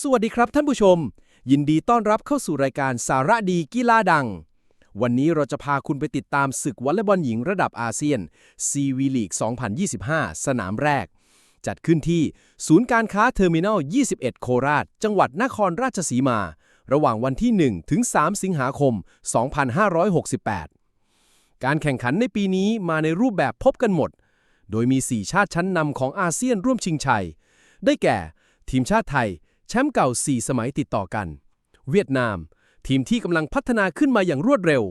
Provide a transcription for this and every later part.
สวัสดีครับท่านผู้ชม ยินดีต้อนรับเข้าสู่รายการสาระดีกีฬาดัง วันนี้เราจะพาคุณไปติดตามศึกวอลเลย์บอลหญิงระดับอาเซียนซีวีลีก 2025 สนามแรก จัดขึ้นที่ศูนย์การค้าเทอร์มินอล 21 โคราช จังหวัดนครราชสีมา ระหว่างวันที่ 1 ถึง 3 สิงหาคม 2568 การแข่งขันในปีนี้มาในรูปแบบพบกันหมด โดยมี 4 ชาติชั้นนำของอาเซียนร่วมชิงชัย ได้แก่ ทีมชาติไทย ชมป์เก่า 4 สมัยติดต่อกัน เวียดนาม ทีมที่กำลังพัฒนาขึ้นมาอย่างรวดเร็ว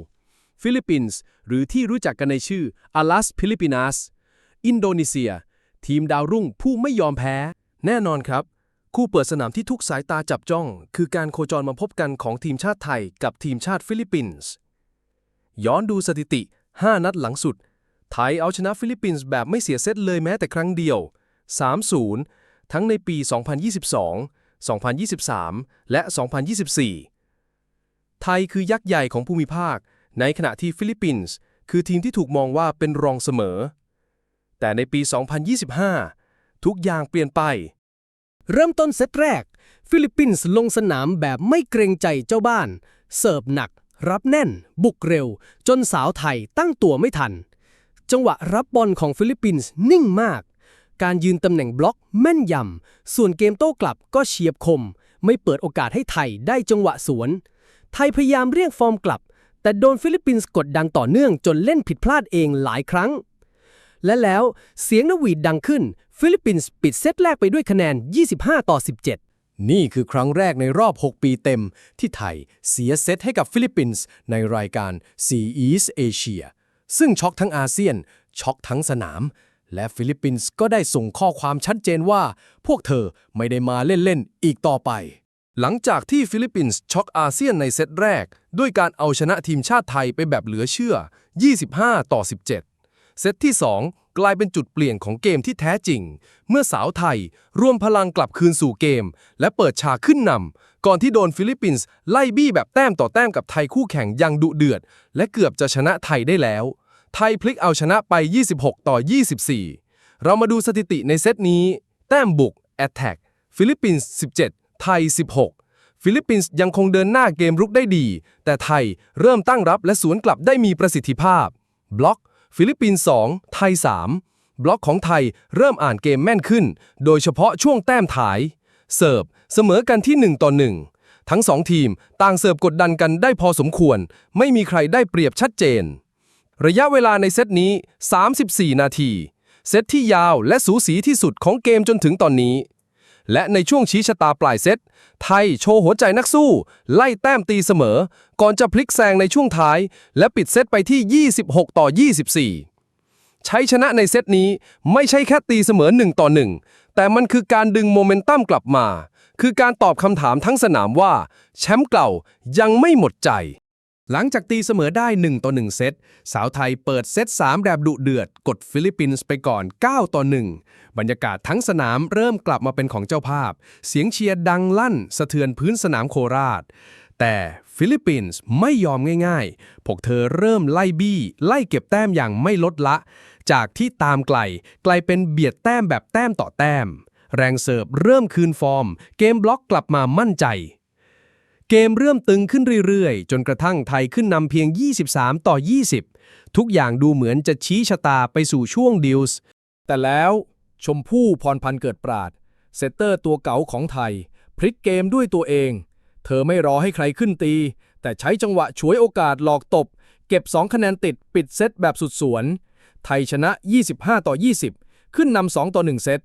ฟิลิปปินส์หรือที่รู้จักกันในชื่อ a l a s p i l i p i n a s อินโดนีเซีย ทีมดาวรุ่งผู้ไม่ยอมแพ้ แน่นอนครับ คู่เปิดสนามที่ทุกสายตาจับจ้อง คือการโคจรมาพบกันของทีมชาติไทยกับทีมชาติฟิลิปปินส์ย้อนดูสถิติ 5 นัดหลังสุด ไทยเอาชนะฟิลิปปินส์แบบไม่เสียเซตเลยแม้แต่ครั้งเดียว 3-0 ทั้งในปี 2022 2023 และ 2024 ไทยคือยักษ์ใหญ่ของภูมิภาค ในขณะที่ฟิลิปปินส์คือทีมที่ถูกมองว่าเป็นรองเสมอ แต่ในปี 2025 ทุกอย่างเปลี่ยนไป เริ่มต้นเซตแรก ฟิลิปปินส์ลงสนามแบบไม่เกรงใจเจ้าบ้าน เสิร์ฟหนัก รับแน่น บุกเร็ว จนสาวไทยตั้งตัวไม่ทัน จังหวะรับบอลของฟิลิปปินส์นิ่งมาก การยืนตำแหน่งบล็อกแม่นยำ ส่วนเกมโต้กลับก็เฉียบคม ไม่เปิดโอกาสให้ไทยได้จังหวะสวน ไทยพยายามเรียกฟอร์มกลับ แต่โดนฟิลิปปินส์กดดันต่อเนื่องจนเล่นผิดพลาดเองหลายครั้ง และแล้วเสียงนวีดดังขึ้น ฟิลิปปินส์ปิดเซตแรกไปด้วยคะแนน 25 ต่อ 17นี่คือครั้งแรกในรอบ 6 ปีเต็ม ที่ไทยเสียเซตให้กับฟิลิปปินส์ในรายการ Sea East Asia ซึ่งช็อกทั้งอาเซียน ช็อกทั้งสนาม และฟิลิปปินส์ก็ได้ส่งข้อความชัดเจนว่า พวกเธอไม่ได้มาเล่น ๆ อีกต่อไป หลังจากที่ฟิลิปปินส์ช็อกอาเซียนในเซตแรก ด้วยการเอาชนะทีมชาติไทยไปแบบเหลือเชื่อ 25 ต่อ 17 เซตที่ 2 กลายเป็นจุดเปลี่ยนของเกมที่แท้จริง เมื่อสาวไทยรวมพลังกลับคืนสู่เกม และเปิดฉากขึ้นนำก่อนที่โดนฟิลิปปินส์ไล่บี้แบบแต้มต่อแต้มกับไทยคู่แข่งอยังดุเดือด และเกือบจะชนะไทยได้แล้ว ไทยพลิกเอาชนะไป 26 ต่อ 24 เรามาดูสถิติในเซตนี้ แต้มบุก Attack ฟิลิปปินส์ 17 ไทย 16 ฟิลิปปินส์ยังคงเดินหน้าเกมรุกได้ดี แต่ไทยเริ่มตั้งรับและสวนกลับได้มีประสิทธิภาพ บล็อก ฟิลิปปินส์ 2 ไทย 3 บล็อกของไทยเริ่มอ่านเกมแม่นขึ้น โดยเฉพาะช่วงแต้มถ่าย เสิร์ฟเสมอกันที่ 1 ต่อ 1 ทั้ง 2 ทีมต่างเสิร์ฟกดดันกันได้พอสมควร ไม่มีใครได้เปรียบชัดเจน ระยะเวลาในเซตนี้ 34 นาที เซตที่ยาวและสูสีที่สุดของเกมจนถึงตอนนี้ และในช่วงชี้ชะตาปลายเซต ไทยโชว์หัวใจนักสู้ ไล่แต้มตีเสมอ ก่อนจะพลิกแซงในช่วงท้าย และปิดเซตไปที่ 26 ต่อ 24 ใช้ชนะในเซตนี้ไม่ใช่แค่ตีเสมอ 1 ต่อ 1 แต่มันคือการดึงโมเมนตัมกลับมา คือการตอบคำถามทั้งสนามว่า แชมป์เก่ายังไม่หมดใจ หลังจากตีเสมอได้ 1 ต่อ 1 เซต สาวไทยเปิดเซต 3 แบบดุเดือด กดฟิลิปปินส์ไปก่อน 9 ต่อ 1 บรรยากาศทั้งสนามเริ่มกลับมาเป็นของเจ้าภาพ เสียงเชียร์ดังลั่น สะเทือนพื้นสนามโคราช แต่ฟิลิปปินส์ไม่ยอมง่ายๆ พวกเธอเริ่มไล่บี้ ไล่เก็บแต้มอย่างไม่ลดละ จากที่ตามไกล กลายเป็นเบียดแต้มแบบแต้มต่อแต้ม แรงเสิร์ฟเริ่มคืนฟอร์ม เกมบล็อกกลับมามั่นใจ เกมเริ่มตึงขึ้นเรื่อยๆ จนกระทั่งไทยขึ้นนำเพียง 23 ต่อ 20 ทุกอย่างดูเหมือนจะชี้ชะตาไปสู่ช่วงดิวส์แต่แล้วชมพู่พรพันธ์เกิดปราด เซตเตอร์ตัวเก๋าของไทย พลิกเกมด้วยตัวเอง เธอไม่รอให้ใครขึ้นตี แต่ใช้จังหวะฉวยโอกาสหลอกตบ เก็บ 2 คะแนนติดปิดเซตแบบสุดสวน ไทยชนะ 25 ต่อ 20 ขึ้นนำ2ต่อ 1 เซต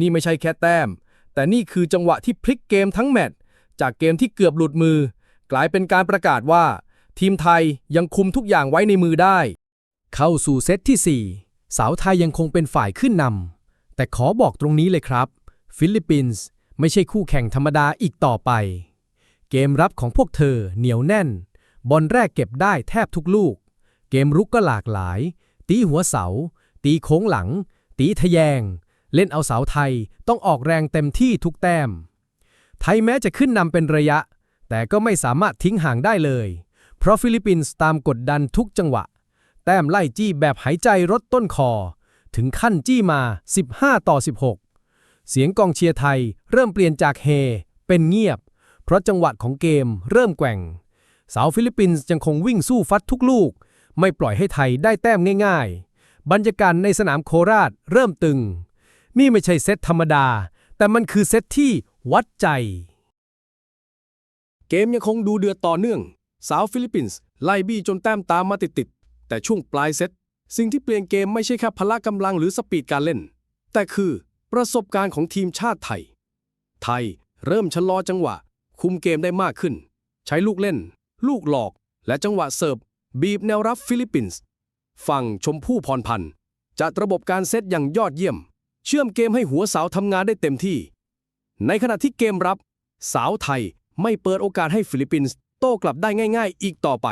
นี่ไม่ใช่แค่แต้ม แต่นี่คือจังหวะที่พลิกเกมทั้งแมตช์ จากเกมที่เกือบหลุดมือ กลายเป็นการประกาศว่า ทีมไทยยังคุมทุกอย่างไว้ในมือได้ เข้าสู่เซตที่ 4 สาวไทยยังคงเป็นฝ่ายขึ้นนำแต่ขอบอกตรงนี้เลยครับ ฟิลิปปินส์ไม่ใช่คู่แข่งธรรมดาอีกต่อไป เกมรับของพวกเธอเหนียวแน่น บอลแรกเก็บได้แทบทุกลูก เกมรุกก็หลากหลาย ตีหัวเสา ตีโค้งหลัง ตีทะแยง เล่นเอาสาวไทยต้องออกแรงเต็มที่ทุกแต้ม ไทยแม้จะขึ้นนำเป็นระยะ แต่ก็ไม่สามารถทิ้งห่างได้เลย เพราะฟิลิปปินส์ตามกดดันทุกจังหวะ แต้มไล่จี้แบบหายใจรดต้นคอ ถึงขั้นจี้มา 15 ต่อ 16 เสียงกองเชียร์ไทยเริ่มเปลี่ยนจากเฮ เป็นเงียบ เพราะจังหวะของเกมเริ่มแกว่ง สาวฟิลิปปินส์ยังคงวิ่งสู้ฟัดทุกลูก ไม่ปล่อยให้ไทยได้แต้มง่าย ๆ บรรยากาศในสนามโคราชเริ่มตึง นี่ไม่ใช่เซตธรรมดา แต่มันคือเซตที่ วัดใจ เกมยังคงดูเดือดต่อเนื่อง สาวฟิลิปปินส์ไล่บี้จนแต้มตามมาติดๆ แต่ช่วงปลายเซต สิ่งที่เปลี่ยนเกมไม่ใช่แค่พละกำลังหรือสปีดการเล่น แต่คือประสบการณ์ของทีมชาติไทย ไทยเริ่มชะลอจังหวะ คุมเกมได้มากขึ้น ใช้ลูกเล่น ลูกหลอก และจังหวะเสิร์ฟบีบแนวรับฟิลิปปินส์ฝั่งชมพู่พรพันธ์จัดระบบการเซตอย่างยอดเยี่ยม เชื่อมเกมให้หัวสาวทำงานได้เต็มที่ ในขณะที่เกมรับ สาวไทยไม่เปิดโอกาสให้ฟิลิปปินส์โต้กลับได้ง่าย ๆ อีกต่อไป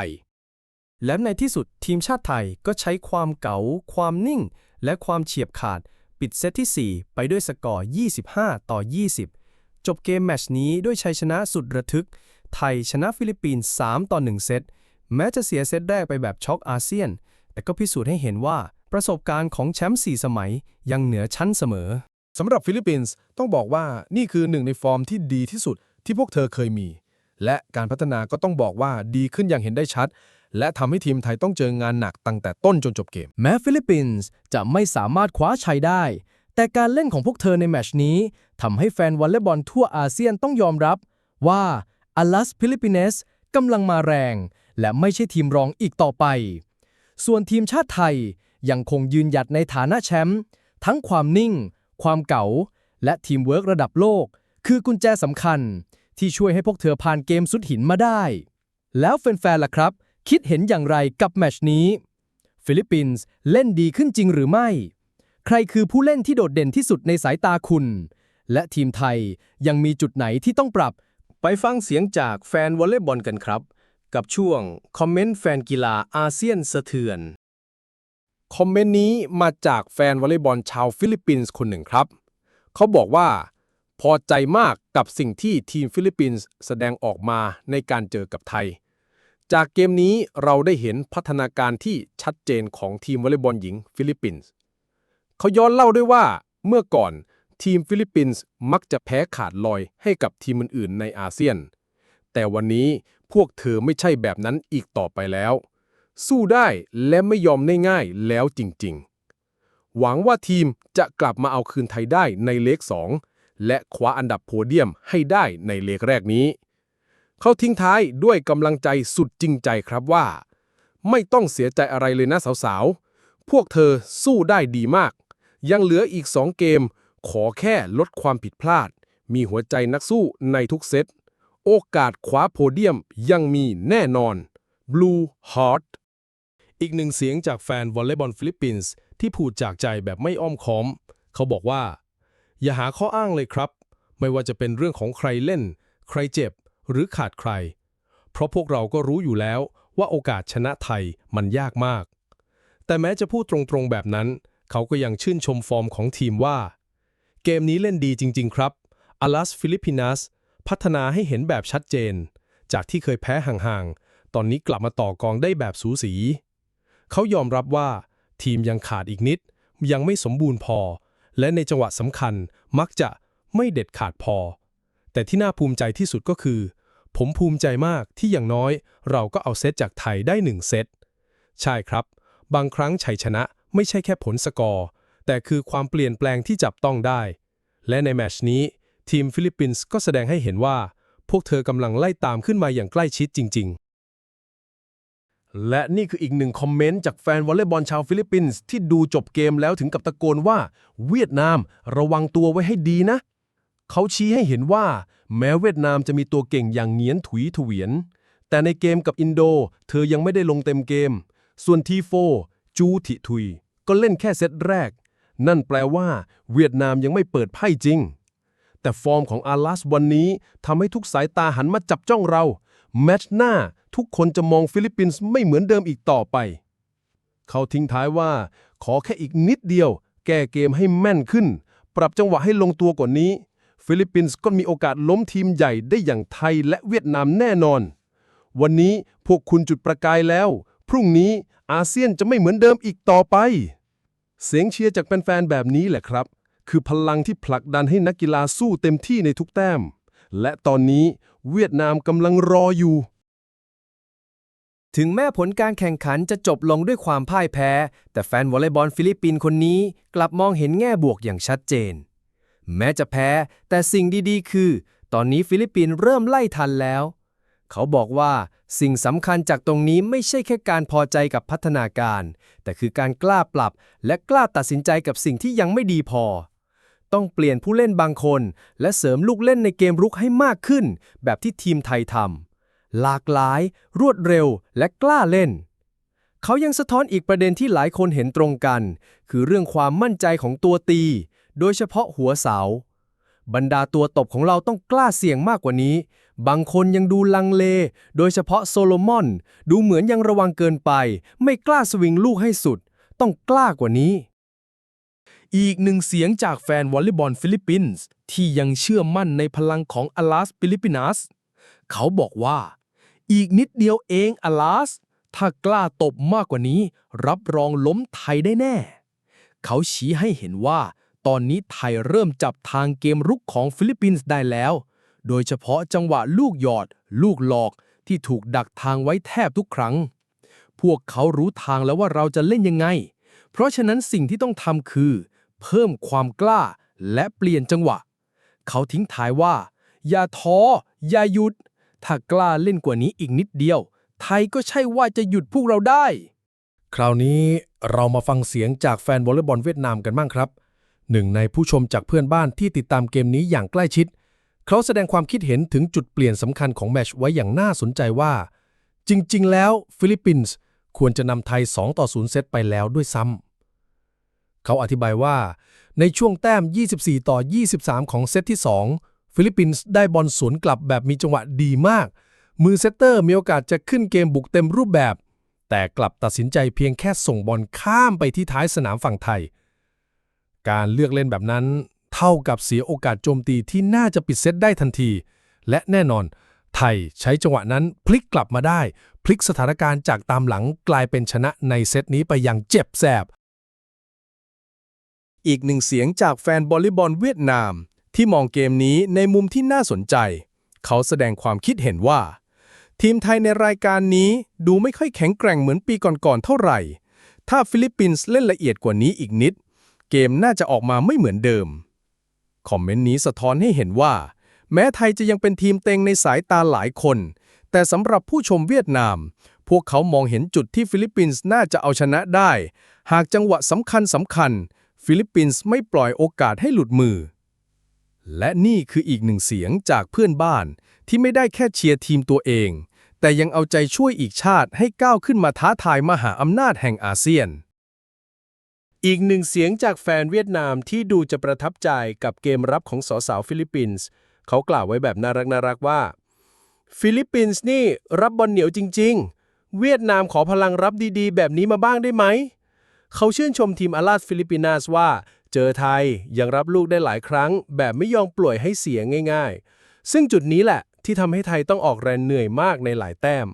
และในที่สุดทีมชาติไทยก็ใช้ความเก๋า ความนิ่ง และความเฉียบขาด ปิดเซตที่ 4 ไปด้วยสกอร์ 25 ต่อ 20 จบเกมแมตช์นี้ด้วยชัยชนะสุดระทึก ไทยชนะฟิลิปปินส์3ต่อ 1 เซต แม้จะเสียเซตแรกไปแบบช็อกอาเซียน แต่ก็พิสูจน์ให้เห็นว่าประสบการณ์ของแชมป์4สมัยยังเหนือชั้นเสมอ สำหรับฟิลิปปินส์ต้องบอกว่านี่คือหนึ่งในฟอร์มที่ดีที่สุดที่พวกเธอเคยมี และการพัฒนาก็ต้องบอกว่าดีขึ้นอย่างเห็นได้ชัด และทำให้ทีมไทยต้องเจองานหนักตั้งแต่ต้นจนจบเกม แม้ฟิลิปปินส์จะไม่สามารถคว้าชัยได้ แต่การเล่นของพวกเธอในแมชนี้ทำให้แฟนวอลเลย์บอลทั่วอาเซียนต้องยอมรับ ว่าอลัสฟิลิปปินเนสกำลังมาแรง และไม่ใช่ทีมรองอีกต่อไป ส่วนทีมชาติไทยยังคงยืนหยัดในฐานะแชมป์ทั้งความนิ่ง ความเก๋าและทีมเวิร์กระดับโลก คือกุญแจสำคัญ ที่ช่วยให้พวกเธอผ่านเกมสุดหินมาได้ แล้วแฟนๆล่ะครับ คิดเห็นอย่างไรกับแมชนี้ ฟิลิปปินส์เล่นดีขึ้นจริงหรือไม่ ใครคือผู้เล่นที่โดดเด่นที่สุดในสายตาคุณ และทีมไทยยังมีจุดไหนที่ต้องปรับ ไปฟังเสียงจากแฟนวอลเลย์บอลกันครับ กับช่วงคอมเมนต์แฟนกีฬาอาเซียนสะเทือน คอมเมนต์นี้มาจากแฟนวอลเลย์บอลชาวฟิลิปปินส์คนหนึ่งครับ เขาบอกว่า พอใจมากกับสิ่งที่ทีมฟิลิปปินส์แสดงออกมาในการเจอกับไทย จากเกมนี้เราได้เห็นพัฒนาการที่ชัดเจนของทีมวอลเลย์บอลหญิงฟิลิปปินส์เขาย้อนเล่าด้วยว่าเมื่อก่อนทีมฟิลิปปินส์มักจะแพ้ขาดลอยให้กับทีมอื่นๆในอาเซียน แต่วันนี้พวกเธอไม่ใช่แบบนั้นอีกต่อไปแล้ว สู้ได้และไม่ยอมง่ายๆแล้วจริงๆ หวังว่าทีมจะกลับมาเอาคืนไทยได้ในเลข 2 และคว้าอันดับโพเดียมให้ได้ในเลขแรกนี้ เขาทิ้งท้ายด้วยกำลังใจสุดจริงใจครับว่า ไม่ต้องเสียใจอะไรเลยนะสาวๆ พวกเธอสู้ได้ดีมาก ยังเหลืออีก 2 เกม ขอแค่ลดความผิดพลาด มีหัวใจนักสู้ในทุกเซตโอกาสคว้าโพเดียมยังมีแน่นอน Blue Heart อีกหนึ่งเสียงจากแฟนวอลเลย์บอลฟิลิปปินส์ที่พูดจากใจแบบไม่อ้อมค้อม เขาบอกว่า อย่าหาข้ออ้างเลยครับ ไม่ว่าจะเป็นเรื่องของใครเล่น ใครเจ็บ หรือขาดใคร เพราะพวกเราก็รู้อยู่แล้วว่าโอกาสชนะไทยมันยากมาก แต่แม้จะพูดตรงๆแบบนั้น เขาก็ยังชื่นชมฟอร์มของทีมว่า เกมนี้เล่นดีจริง ๆ ครับอลัสฟิลิปปินัสพัฒนาให้เห็นแบบชัดเจน จากที่เคยแพ้ห่างๆ ตอนนี้กลับมาต่อกองได้แบบสูสี เขายอมรับว่าทีมยังขาดอีกนิด ยังไม่สมบูรณ์พอ และในจังหวะสำคัญมักจะไม่เด็ดขาดพอ แต่ที่น่าภูมิใจที่สุดก็คือ ผมภูมิใจมากที่อย่างน้อย เราก็เอาเซตจากไทยได้หนึ่งเซต ใช่ครับ บางครั้งชัยชนะไม่ใช่แค่ผลสกอร์ แต่คือความเปลี่ยนแปลงที่จับต้องได้ และในแมชนี้ ทีมฟิลิปปินส์ก็แสดงให้เห็นว่า พวกเธอกำลังไล่ตามขึ้นมาอย่างใกล้ชิดจริง ๆ และนี่คืออีกหนึ่งคอมเมนต์จากแฟนวอลเลย์บอลชาวฟิลิปปินส์ที่ดูจบเกมแล้วถึงกับตะโกนว่า เวียดนามระวังตัวไว้ให้ดีนะ เขาชี้ให้เห็นว่า แม้เวียดนามจะมีตัวเก่งอย่างเงียนถุยเถวียน แต่ในเกมกับอินโด เธอยังไม่ได้ลงเต็มเกม ส่วนทีโฟจูถิทุย ก็เล่นแค่เซตแรก นั่นแปลว่า เวียดนามยังไม่เปิดไพ่จริง แต่ฟอร์มของอาลัสวันนี้ทำให้ทุกสายตาหันมาจับจ้องเราแมตช์หน้า ทุกคนจะมองฟิลิปปินส์ไม่เหมือนเดิมอีกต่อไป เขาทิ้งท้ายว่า ขอแค่อีกนิดเดียว แก้เกมให้แม่นขึ้น ปรับจังหวะให้ลงตัวกว่านี้ ฟิลิปปินส์ก็มีโอกาสล้มทีมใหญ่ได้อย่างไทยและเวียดนามแน่นอน วันนี้พวกคุณจุดประกายแล้ว พรุ่งนี้อาเซียนจะไม่เหมือนเดิมอีกต่อไป เสียงเชียร์จากแฟนๆแบบนี้แหละครับ คือพลังที่ผลักดันให้นักกีฬาสู้เต็มที่ในทุกแต้ม และตอนนี้เวียดนามกำลังรออยู่ ถึงแม้ผลการแข่งขันจะจบลงด้วยความพ่ายแพ้ แต่แฟนวอลเลย์บอลฟิลิปปินส์คนนี้กลับมองเห็นแง่บวกอย่างชัดเจน แม้จะแพ้ แต่สิ่งดีๆ คือ ตอนนี้ฟิลิปปินส์เริ่มไล่ทันแล้ว เขาบอกว่าสิ่งสำคัญจากตรงนี้ไม่ใช่แค่การพอใจกับพัฒนาการ แต่คือการกล้าปรับและกล้าตัดสินใจกับสิ่งที่ยังไม่ดีพอ ต้องเปลี่ยนผู้เล่นบางคน และเสริมลูกเล่นในเกมรุกให้มากขึ้น แบบที่ทีมไทยทำ หลากหลาย รวดเร็ว และกล้าเล่น เขายังสะท้อนอีกประเด็นที่หลายคนเห็นตรงกัน คือเรื่องความมั่นใจของตัวตี โดยเฉพาะหัวเสา บรรดาตัวตบของเราต้องกล้าเสี่ยงมากกว่านี้ บางคนยังดูลังเล โดยเฉพาะโซโลมอน ดูเหมือนยังระวังเกินไป ไม่กล้าสวิงลูกให้สุด ต้องกล้ากว่านี้อีกหนึ่งเสียงจากแฟนวอลเลย์บอลฟิลิปปินส์ที่ยังเชื่อมั่นในพลังของอลาสฟิลิปปินัสเขาบอกว่า อีกนิดเดียวเองอลาส ถ้ากล้าตบมากกว่านี้ รับรองล้มไทยได้แน่ เขาชี้ให้เห็นว่า ตอนนี้ไทยเริ่มจับทางเกมรุกของฟิลิปปินส์ได้แล้ว โดยเฉพาะจังหวะลูกหยอด ลูกหลอกที่ถูกดักทางไว้แทบทุกครั้ง พวกเขารู้ทางแล้วว่าเราจะเล่นยังไง เพราะฉะนั้นสิ่งที่ต้องทำคือ เพิ่มความกล้าและเปลี่ยนจังหวะ เขาทิ้งท้ายว่า อย่าท้อ อย่าหยุด ถ้ากล้าเล่นกว่านี้อีกนิดเดียว ไทยก็ใช่ว่าจะหยุดพวกเราได้ คราวนี้เรามาฟังเสียงจากแฟนวอลเลย์บอลเวียดนามกันบ้างครับหนึ่งในผู้ชมจากเพื่อนบ้านที่ติดตามเกมนี้อย่างใกล้ชิด เขาแสดงความคิดเห็นถึงจุดเปลี่ยนสำคัญของแมชไว้อย่างน่าสนใจว่า จริง ๆ แล้วฟิลิปปินส์ควรจะนำไทย 2 ต่อ 0 เซตไปแล้วด้วยซ้ำเขาอธิบายว่า ในช่วงแต้ม 24 ต่อ 23 ของเซตที่2 ฟิลิปปินส์ได้บอลสวนกลับแบบมีจังหวะดีมาก มือเซตเตอร์มีโอกาสจะขึ้นเกมบุกเต็มรูปแบบ แต่กลับตัดสินใจเพียงแค่ส่งบอลข้ามไปที่ท้ายสนามฝั่งไทย การเลือกเล่นแบบนั้น เท่ากับเสียโอกาสโจมตีที่น่าจะปิดเซตได้ทันที และแน่นอน ไทยใช้จังหวะนั้นพลิกกลับมาได้ พลิกสถานการณ์จากตามหลังกลายเป็นชนะในเซตนี้ไปอย่างเจ็บแสบอีกหนึ่งเสียงจากแฟนบอลลีบอลเวียดนาม ที่มองเกมนี้ในมุมที่น่าสนใจ เขาแสดงความคิดเห็นว่า ทีมไทยในรายการนี้ดูไม่ค่อยแข็งแกร่งเหมือนปีก่อนๆเท่าไหร่ ถ้าฟิลิปปินส์เล่นละเอียดกว่านี้อีกนิด เกมน่าจะออกมาไม่เหมือนเดิม คอมเมนต์นี้สะท้อนให้เห็นว่า แม้ไทยจะยังเป็นทีมเต็งในสายตาหลายคน แต่สำหรับผู้ชมเวียดนาม พวกเขามองเห็นจุดที่ฟิลิปปินส์น่าจะเอาชนะได้ หากจังหวะสำคัญสำคัญ ฟิลิปปินส์ไม่ปล่อยโอกาสให้หลุดมือ และนี่คืออีกหนึ่งเสียงจากเพื่อนบ้าน ที่ไม่ได้แค่เชียร์ทีมตัวเอง แต่ยังเอาใจช่วยอีกชาติให้ก้าวขึ้นมาท้าทายมหาอำนาจแห่งอาเซียน อีกหนึ่งเสียงจากแฟนเวียดนามที่ดูจะประทับใจกับเกมรับของสสาวฟิลิปปินส์เขากล่าวไว้แบบน่ารักน่ารักว่า ฟิลิปปินส์นี่รับบอลเหนียวจริง ๆ เวียดนามขอพลังรับดีๆ แบบนี้มาบ้างได้ไหม เขาชื่นชมทีมอาลาสฟิลิปปินาสว่า เจอไทยยังรับลูกได้หลายครั้ง แบบไม่ยอมปล่อยให้เสียง่าย ๆ ซึ่งจุดนี้แหละที่ทำให้ไทยต้องออกแรงเหนื่อยมากในหลายแต้ม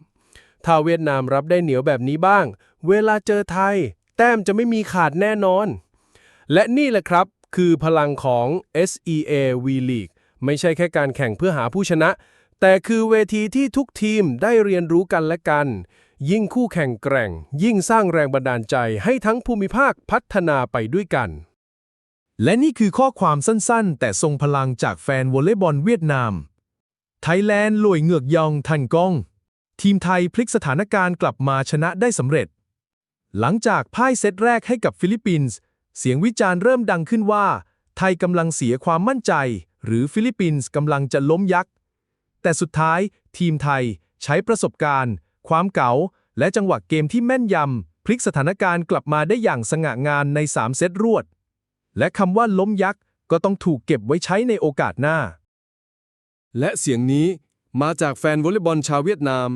ถ้าเวียดนามรับได้เหนียวแบบนี้บ้าง เวลาเจอไทย แต้มจะไม่มีขาดแน่นอน และนี่แหละครับ คือพลังของ SEA V League ไม่ใช่แค่การแข่งเพื่อหาผู้ชนะ แต่คือเวทีที่ทุกทีมได้เรียนรู้กันและกัน ยิ่งคู่แข่งแกร่ง ยิ่งสร้างแรงบันดาลใจให้ทั้งภูมิภาคพัฒนาไปด้วยกัน และนี่คือข้อความสั้นๆ แต่ทรงพลังจากแฟนวอลเลย์บอลเวียดนาม ไทยแลนด์ลวยเงือกยองทันกอง ทีมไทยพลิกสถานการณ์กลับมาชนะได้สำเร็จ หลังจากพ่ายเซตแรกให้กับฟิลิปปินส์ เสียงวิจารณ์เริ่มดังขึ้นว่า ไทยกำลังเสียความมั่นใจ หรือฟิลิปปินส์กำลังจะล้มยักษ์ แต่สุดท้ายทีมไทยใช้ประสบการณ์ ความเก๋า และจังหวะเกมที่แม่นยำพลิกสถานการณ์กลับมาได้อย่างสง่างามใน 3 เซตรวด และคำว่าล้มยักษ์ก็ต้องถูกเก็บไว้ใช้ในโอกาสหน้า และเสียงนี้มาจากแฟนวอลเลย์บอลชาวเวียดนาม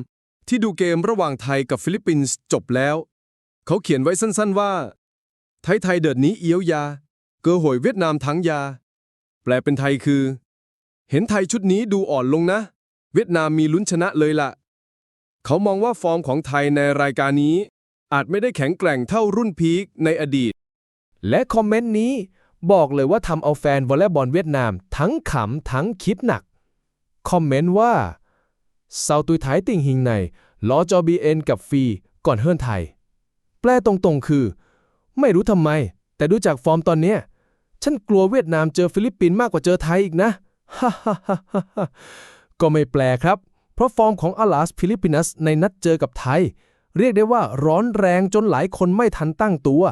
ที่ดูเกมระหว่างไทยกับฟิลิปปินส์จบแล้ว เขาเขียนไว้สั้นๆว่า ไทยไทยเดิดนี้เอี้ยวยา เกอหวยเวียดนามทั้งยา แปลเป็นไทยคือ เห็นไทยชุดนี้ดูอ่อนลงนะ เวียดนามมีลุ้นชนะเลยล่ะ เขามองว่าฟอร์มของไทยในรายการนี้ อาจไม่ได้แข็งแกร่งเท่ารุ่นพีคในอดีต และคอมเมนต์นี้บอกเลยว่าทำเอาแฟนวอลเลย์บอลเวียดนามทั้งขำทั้งคิดหนัก คอมเมนต์ว่าเซาตุยไทยติ่งหิงในล้อจอบีเอ็นกับฟีก่อนเฮิร์นไทย แปลตรงๆคือ ไม่รู้ทำไม แต่ดูจากฟอร์มตอนเนี้ย ฉันกลัวเวียดนามเจอฟิลิปปินส์มากกว่าเจอไทยอีกนะฮ่าฮ่าฮ่าฮ่าฮ่าก็ไม่แปลครับ เพราะฟอร์มของอาลาสฟิลิปปินัสในนัดเจอกับไทย เรียกได้ว่าร้อนแรงจนหลายคนไม่ทันตั้งตัว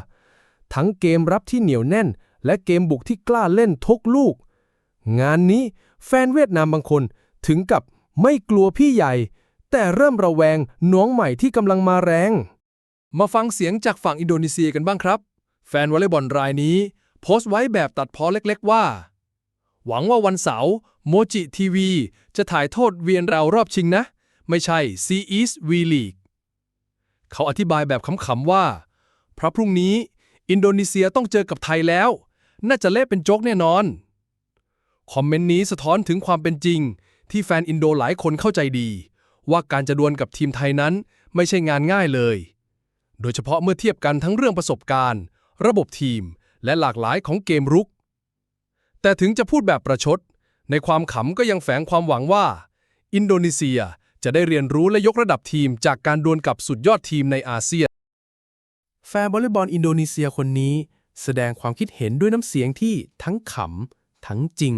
ทั้งเกมรับที่เหนียวแน่น และเกมบุกที่กล้าเล่นทุกลูก งานนี้แฟนเวียดนามบางคนถึงกับไม่กลัวพี่ใหญ่ แต่เริ่มระแวงน้องใหม่ที่กำลังมาแรง มาฟังเสียงจากฝั่งอินโดนีเซียกันบ้างครับ แฟนวอลเลย์บอลรายนี้ โพสต์ไว้แบบตัดพ้อเล็กๆว่า หวังว่าวันเสาร์โมจิทีวีจะถ่ายโทษเวียนเรารอบชิงนะ ไม่ใช่ C East V League เขาอธิบายแบบขำๆว่าเพราะพรุ่งนี้ อินโดนีเซียต้องเจอกับไทยแล้ว น่าจะเละเป็นโจ๊กแน่นอน คอมเมนต์นี้สะท้อนถึงความเป็นจริง ที่แฟนอินโดหลายคนเข้าใจดี ว่าการจะดวลกับทีมไทยนั้นไม่ใช่งานง่ายเลย โดยเฉพาะเมื่อเทียบกันทั้งเรื่องประสบการณ์ ระบบทีม และหลากหลายของเกมรุก แต่ถึงจะพูดแบบประชด ในความขำก็ยังแฝงความหวังว่า อินโดนีเซียจะได้เรียนรู้และยกระดับทีมจากการดวลกับสุดยอดทีมในอาเซียน แฟนวอลเลย์บอลอินโดนีเซียคนนี้ แสดงความคิดเห็นด้วยน้ำเสียงที่ทั้งขำ ทั้งจริง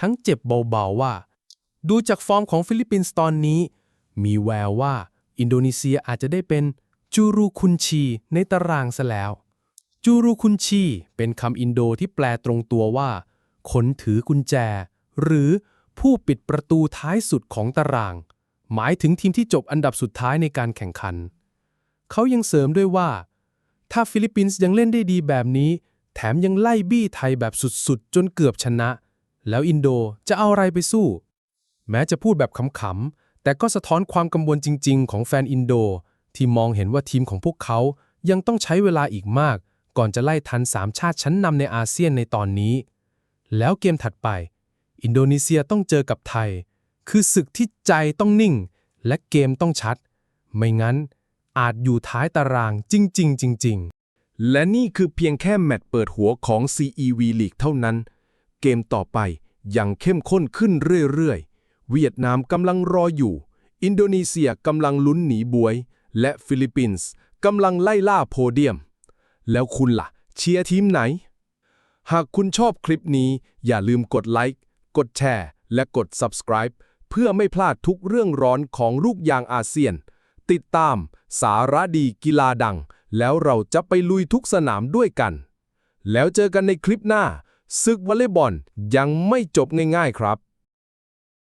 ทั้งเจ็บเบาๆว่า ดูจากฟอร์มของฟิลิปปินส์ตอนนี้ มีแววว่าอินโดนีเซียอาจจะได้เป็นจูรูคุนชีในตารางซะแล้ว จูรูคุนชีเป็นคำอินโดที่แปลตรงตัวว่าคนถือกุญแจ หรือผู้ปิดประตูท้ายสุดของตาราง หมายถึงทีมที่จบอันดับสุดท้ายในการแข่งขัน เขายังเสริมด้วยว่า ถ้าฟิลิปปินส์ยังเล่นได้ดีแบบนี้ แถมยังไล่บี้ไทยแบบสุดๆ จนเกือบชนะ แล้วอินโดจะเอาอะไรไปสู้ แม้จะพูดแบบขำๆ แต่ก็สะท้อนความกังวลจริง ๆ ของแฟนอินโด ที่มองเห็นว่าทีมของพวกเขายังต้องใช้เวลาอีกมาก ก่อนจะไล่ทันสามชาติชั้นนำในอาเซียนในตอนนี้ แล้วเกมถัดไป อินโดนีเซียต้องเจอกับไทย คือศึกที่ใจต้องนิ่ง และเกมต้องชัด ไม่งั้น อาจอยู่ท้ายตารางจริง ๆ จริง ๆ และนี่คือเพียงแค่แมตช์เปิดหัวของ CEV League เท่านั้น เกมต่อไปยังเข้มข้นขึ้นเรื่อย ๆ เวียดนามกำลังรออยู่ อินโดนีเซียกำลังลุ้นหนีบวย และฟิลิปปินส์กำลังไล่ล่าโพเดียม แล้วคุณล่ะ เชียร์ทีมไหน หากคุณชอบคลิปนี้ อย่าลืมกดไลค์ กดแชร์ และกด subscribe เพื่อไม่พลาดทุกเรื่องร้อนของลูกยางอาเซียน ติดตาม สาระดีกีฬาดัง แล้วเราจะไปลุยทุกสนามด้วยกัน แล้วเจอกันในคลิปหน้าศึกวอลเลย์บอลยังไม่จบง่ายๆครับ